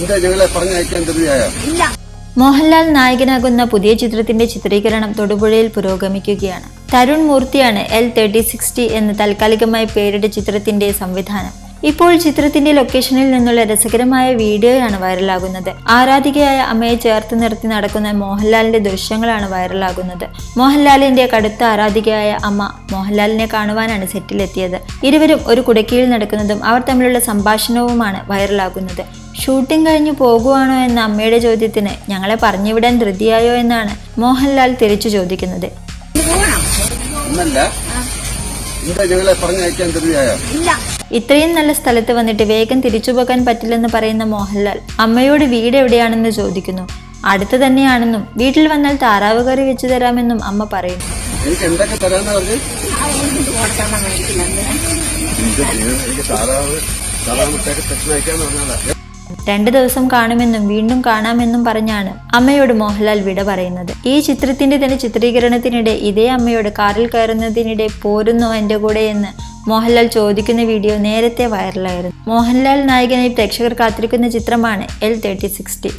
ഞങ്ങളെ പറഞ്ഞയക്കാൻ മോഹൻലാൽ നായകനാകുന്ന പുതിയ ചിത്രത്തിന്റെ ചിത്രീകരണം തൊടുപുഴയിൽ പുരോഗമിക്കുകയാണ്. തരുൺ മൂർത്തിയാണ് എൽ തേർട്ടി സിക്സ്റ്റി എന്ന് താൽക്കാലികമായി പേരിട്ട ചിത്രത്തിന്റെ സംവിധാനം. ഇപ്പോൾ ചിത്രത്തിന്റെ ലൊക്കേഷനിൽ നിന്നുള്ള രസകരമായ വീഡിയോയാണ് വൈറലാകുന്നത്. ആരാധികയായ അമ്മയെ ചേർത്ത് നിർത്തി നടക്കുന്ന മോഹൻലാലിന്റെ ദൃശ്യങ്ങളാണ് വൈറലാകുന്നത്. മോഹൻലാലിന്റെ കടുത്ത ആരാധികയായ അമ്മ മോഹൻലാലിനെ കാണുവാനാണ് സെറ്റിലെത്തിയത്. ഇരുവരും ഒരു കുടക്കീഴിൽ നടക്കുന്നതും അവർ തമ്മിലുള്ള സംഭാഷണവുമാണ് വൈറലാകുന്നത്. ഷൂട്ടിംഗ് കഴിഞ്ഞു പോകുവാണോ എന്ന അമ്മയുടെ ചോദ്യത്തിന് ഞങ്ങളെ പറഞ്ഞുവിടാൻ ധൃതിയായോ എന്നാണ് മോഹൻലാൽ തിരിച്ചു ചോദിക്കുന്നത്. ഇത്രയും നല്ല സ്ഥലത്ത് വന്നിട്ട് വേഗം തിരിച്ചു പോകാൻ പറ്റില്ലെന്ന് പറയുന്ന മോഹൻലാൽ അമ്മയോട് വീട് എവിടെയാണെന്ന് ചോദിക്കുന്നു. അടുത്ത് തന്നെയാണെന്നും വീട്ടിൽ വന്നാൽ താറാവ് കറി വെച്ചു തരാമെന്നും അമ്മ പറയുന്നു എനിക്ക് എന്തൊക്കെ തരാന്ന് പറഞ്ഞു? താറാവ് അയക്കാന്ന് പറഞ്ഞാലാ രണ്ടു ദിവസം കാണുമെന്നും വീണ്ടും കാണാമെന്നും പറഞ്ഞാണ് അമ്മയോട് മോഹൻലാൽ വിട പറയുന്നത്. ഈ ചിത്രത്തിന്റെ തന്നെ ചിത്രീകരണത്തിനിടെ ഇതേ അമ്മയോട് കാറിൽ കയറുന്നതിനിടെ പോരുന്നു എന്റെ കൂടെ എന്ന് മോഹൻലാൽ ചോദിക്കുന്ന വീഡിയോ നേരത്തെ വൈറലായിരുന്നു. മോഹൻലാൽ നായകനായി പ്രേക്ഷകർ കാത്തിരിക്കുന്ന ചിത്രമാണ് എൽ തേർട്ടി സിക്സ്റ്റി